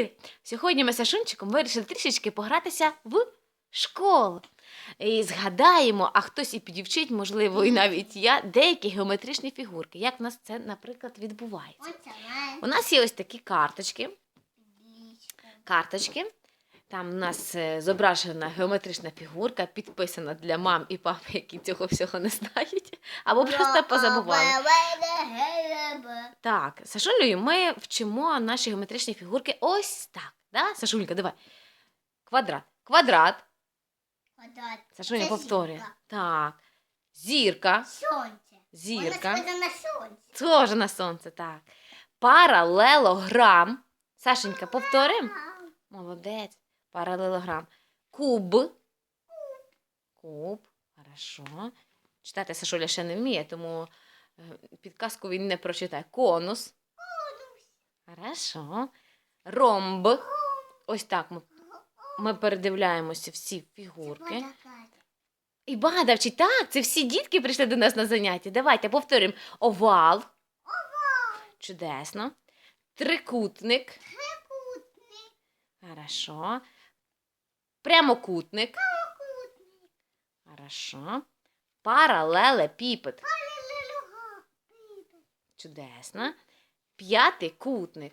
Привіт! Сьогодні ми з Сашунчиком вирішили трішечки погратися в школу. І згадаємо, а хтось і підівчить, можливо, і навіть я, деякі геометричні фігурки. Як в нас це, наприклад, відбувається? У нас є ось такі карточки. карточки. Там у нас е, зображена геометрична фігурка, підписана для мам і пап, які цього всього не знають, або просто позабували. Так, Сашулею ми вчимо наші геометричні фігурки ось так. Да? Сашулька, давай. Квадрат. Квадрат. Квадрат. Сашуня Це повторює. зірка. Так. Зірка. Сонце. Зірка. Вона схожа на сонце. Теж на сонце, так. Паралелограм. Сашенька, повторимо. Молодець. Паралелограм. Куб. Куб. Хорошо. Читати Сашуля ще не вміє, тому підказку він не прочитає. Конус. Хорошо. Ромб. Ось так ми, ми передивляємося всі фігурки. І бада. Так, це всі дітки прийшли до нас на заняття. Давайте повторимо. Овал. Овал. Чудесно. Трикутник. Трикутник. Хорошо. Прямокутник. Трикутник. Хорошо. Паралелепіпед. Паралелограм. Чудесно. П'ятий кутник.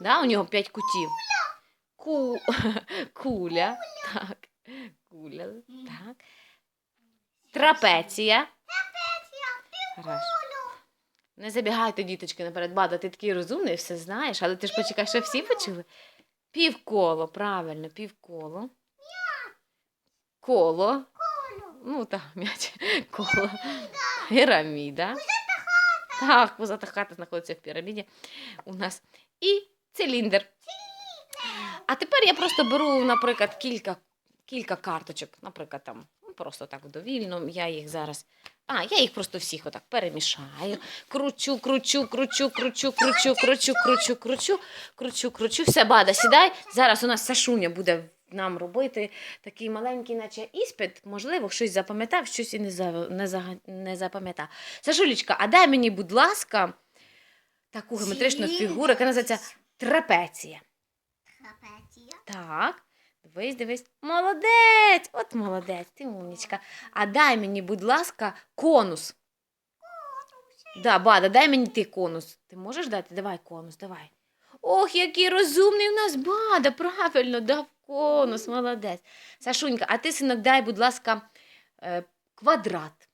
Да, у нього п'ять кутів. Ку... Куля. Так. Куля. Так. Трапеція. Хорошо. Не забігайте, діточки, наперед. Бада, ти такий розумний, все знаєш, але ти ж почекай, що всі почули. Півколо, правильно, півколо. Коло. Ну так, м'яч. Коло. Піраміда. Так, позата хата знаходиться в піраміді у нас. І циліндр. А тепер я просто беру, наприклад, кілька, кілька карточок. Наприклад, там ну, просто так довільно. Я їх зараз. А, я їх просто всіх отак перемішаю. Кручу, кручу, кручу, кручу, кручу, кручу, кручу, кручу, кручу, кручу. Все, бада, сідай. Зараз у нас Сашуня буде нам робити такий маленький, наче іспит. Можливо, щось запам'ятав, щось і не, за, не, за, не запам'ятав. Сашулечка, а дай мені, будь ласка, таку геометричну фігуру, яка називається трапеція. Трапеція. Так. Дивись, дивись. Молодець! От молодець, ти умнічка. А дай мені, будь ласка, конус. Да, Бада, дай мені ти конус. Ти можеш дати? Давай конус, давай. Ох, який розумний у нас Бада, правильно, дав конус, молодець. Сашунька, а ти, синок, дай, будь ласка, е, квадрат.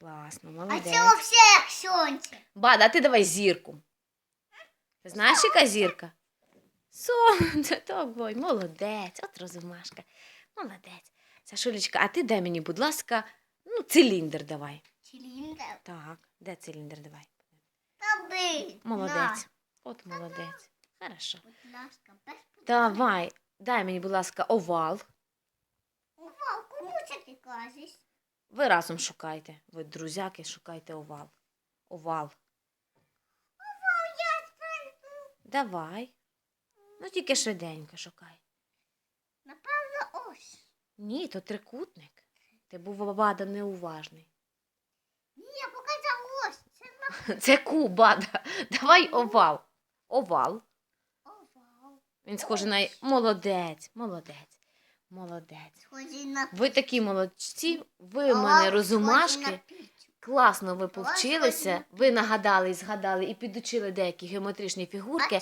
Класно, молодець. А це все як сонце. Бада, а ти давай зірку. Ти знаєш, яка зірка? Сонце, так, ой, молодець, от розумашка. Молодець. Сашулечка, а ти дай мені, будь ласка, ну, циліндр давай. Циліндр. Так, де циліндр давай? Таби. Молодець. От молодець. Хорошо. Будь ласка, без Давай, дай мені, будь ласка, овал. Ова, кому це ти кажеш? Ви разом шукайте. Ви, друзяки, шукайте овал. Овал. Овал, я знайду. Давай. Ну, тільки швиденько шукай. Напевно, ось. Ні, то трикутник. Ти був бада неуважний. Ні, я ось. Це Це. Давай овал. Овал. Він схожий на молодець, молодець, молодець. Схожий на Ви такі молодці, ви в мене розумашки. Класно ви повчилися, ви нагадали і згадали і підучили деякі геометричні фігурки,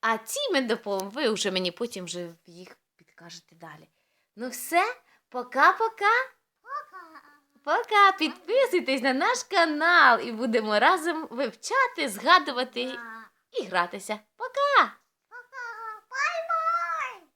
А ці? ми допомогли, ви вже мені потім вже їх підкажете далі. Ну все, пока-пока. Пока. Підписуйтесь на наш канал і будемо разом вивчати, згадувати і гратися. Пока!